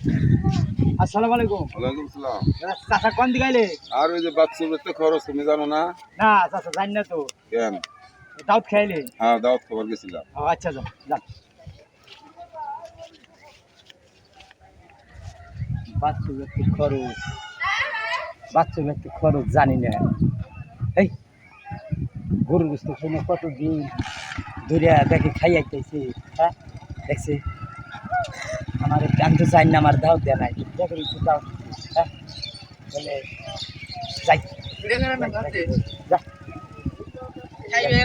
আসসালামু আলাইকুম। ওয়ালাইকুম সালাম। চাচা কোন দিকে আইলে? আর ওই যে বাচ্চা খরচ তুমি জানো না? না চাচা জানি না তো। কেন? দাউদ খাইলে? হ্যাঁ খবর গেছিলাম। আচ্ছা যান যান বাচ্চা ব্যক্তি খরচ। বাচ্চা ব্যক্তি খরচ জানি না। এই গরুর গোস্ত খাই কত দিন দূরে দেখে খাই আইতেছে হ্যাঁ? দেখছে? আমার আমি তো না আমার দাও দেয় নাই। একটু দাও। হ্যাঁ? বলে যাই। যা। যাই যাই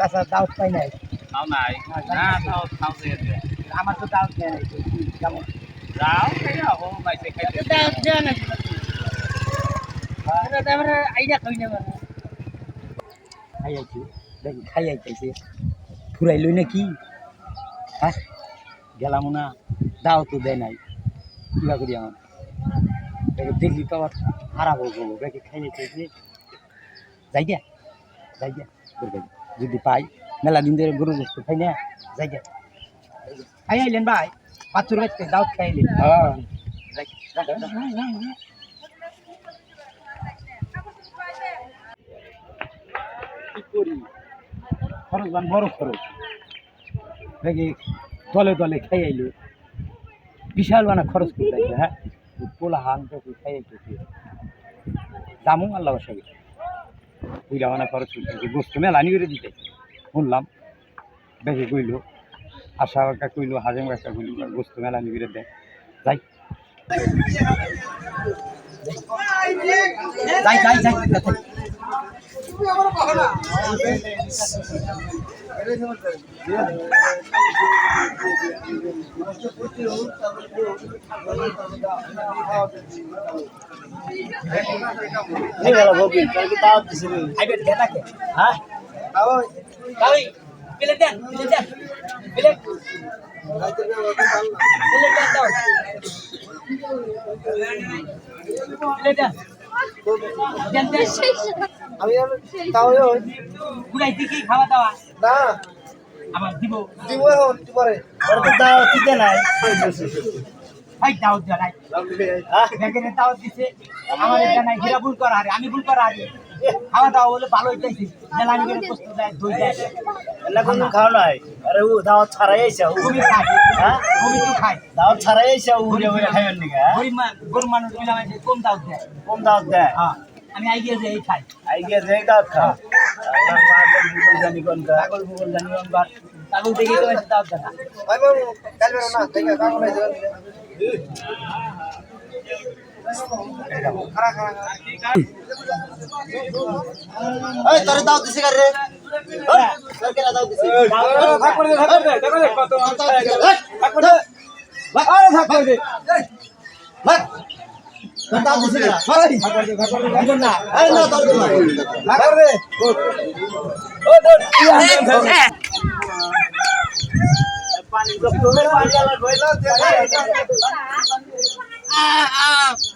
কাঁচা দাওয়াত নাই। আমার তো দাওয়াত দেয় নাই। কেমন? খাই আইছি দেখি খাই আইতেছে ফুরাইল নাকি? হ্যাঁ গেলাম না দাও তো দেয় নাই। কিবা করি আমার দেখি দেখলি তো আবার হারাব বলব দেখি খাই আইতেছে যাই গিয়া যাই গিয়া যদি পাই মেলা দিন ধরে গরু গোস্ত খাই না যাই গিয়া খাই আইলেন ভাই বাচ্চুর বাচ্চা দাওয়াত খাইলেন হ্যাঁ। কি করি? খরচ বান বড় খরচ। দেখি দলে দলে খাই আইলো। বিশাল বানা খরচ করতে হ্যাঁ? পোলা হান তো খাই আইতেছে দামও আল্লাহ সাথে পুইলা বানা খরচ করতে গোস্ত মেলা আনি করে দিতে। শুনলাম দেখে কইল, আশা একটা কইলো, হাজেম একটা কইল গোস্ত মেলা আনি করে দেয় যাই। যাই যাই যাই। যাই আইবে দেন নাকি হ্যাঁ কাউই প্লেট দেন প্লেট আমি আর তাও ওই পুরাই দিকে খাওয়া দাওয়া? না। আমার দিব। দিব এখন একটু পরে। ওরা তো দাও দিতে নাই। ভাই দাওয়াত জানাই ব্যাগের দাওয়াত দিছে। আমার এটা নাই হীরা ভুল করা আরে আমি ভুল করা আরে খাওয়া দাওয়া বলে ভালো হইতেছে জেলানি করে কষ্ট দেয় দই দেয় এলা কোন খাও নাই। আরে ও দাও ছাড়াই আইছে ও তুমি খাই হ্যাঁ? তুমি তো খাই দাও ছাড়াই আইছে ও উড়ে খাইবেন নাকি হ্যাঁ? গরিব মা- গরিব মানুষ মিলা মানুষ কম দাওয়াত দেয়। কম দাও দেয়? হ্যাঁ। আমি আইডিয়া যে এই খাই। আই গিয়ে যে দাও খা। আল্লাহ মা কোন জানি কোন পাগল ভূগোল জানি অনবার পাগল দেখে তো এসে দাওয়াত দেয় না। ভাই বাবু কাল বেরো না দেখে কাম নাই দাও দিছে কারে এই তোর দাও দিছে। ভাগ করে দে ভাগ করে দে দেখো দে কত ভাগ করে দে। ভাগ করে দে। ভাগ। দাও দিছে ভাগ করে দে ভাগ করে দে না আরে না তোর দে ভাগ করে দে। ও তোর পানি পানি আলা কইলো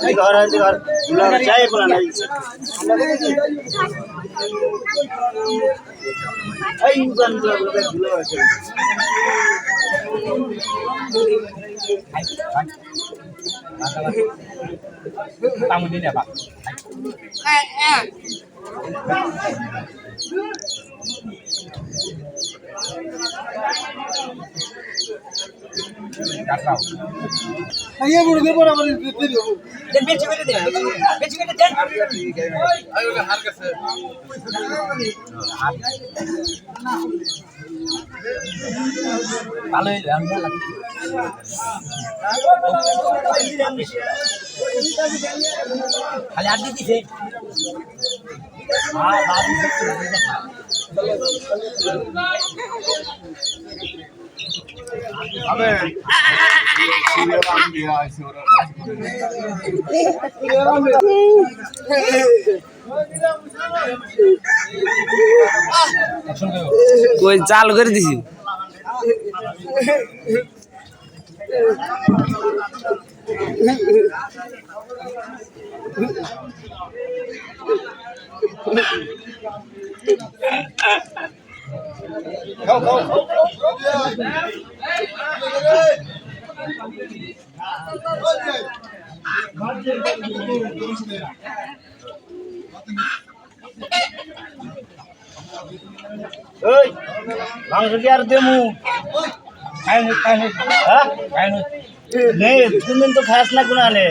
দে ভাই দে এই कर रे এই ঘর আছে ঘর গুলা চাই বলা নাই এই ইনসান গুলা গুলা গুলা আছে tamu ini ya pak Kakao. এই বড় দেব আমার দিতে দেব Dan beci beci deh, beci beci dan. Kalau yang lagi. Kali ada di sini. Ah, baru itu. কই চালু করে দিছি ওই মাংস কি আর দেমু। খাইনি খাইনি হ্যাঁ? খাইনি নে তুমি তো খাস না কোনো আনে।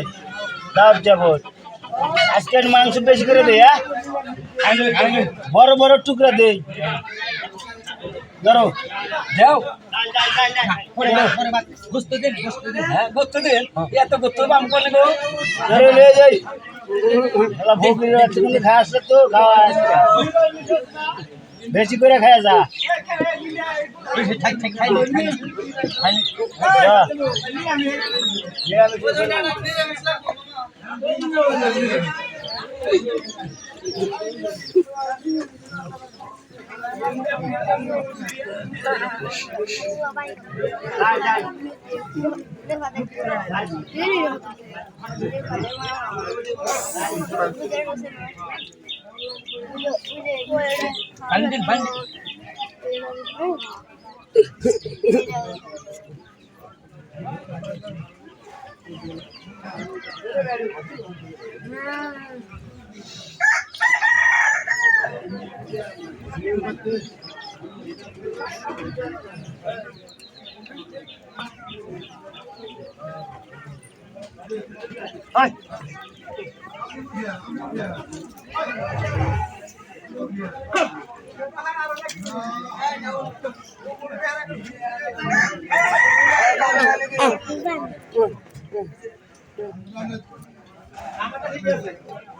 দাও যাবত আজকে মাংস বেশি করে দে হ্যাঁ? বড় বড় টুকরা দে। ধরো। যাও। গোস্ত দিন গোস্ত দিন হ্যাঁ গোস্ত দিন এত তো খাওয়া বেশি করে খাওয়া যা খাই খাই খাইনি খাইনি যা। খাইনি দিন খাইনি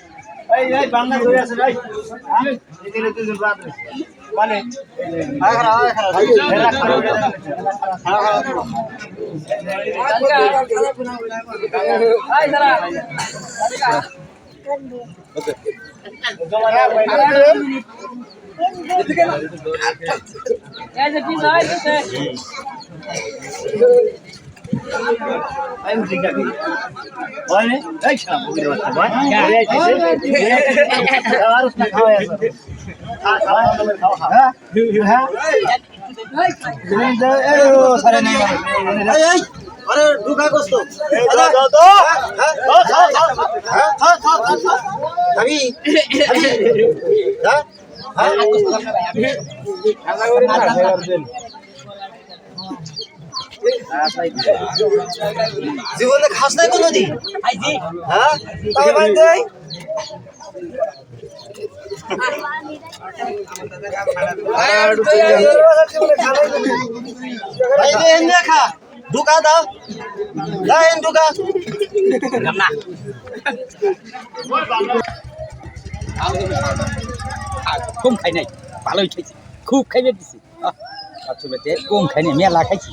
এই বাংলা ধরে আছে আর হ্যাঁ হ্যাঁ ঢুকা কষ্ট দাও হ্যাঁ জীবনে খাস নাই কোনোদিন হ্যাঁ খা ঢুকা দাও এই ঢুকা কম খাই নাই ভালোই খাইছি খুব খাইবে দিছি কম খাই নাই মেলা খাইছি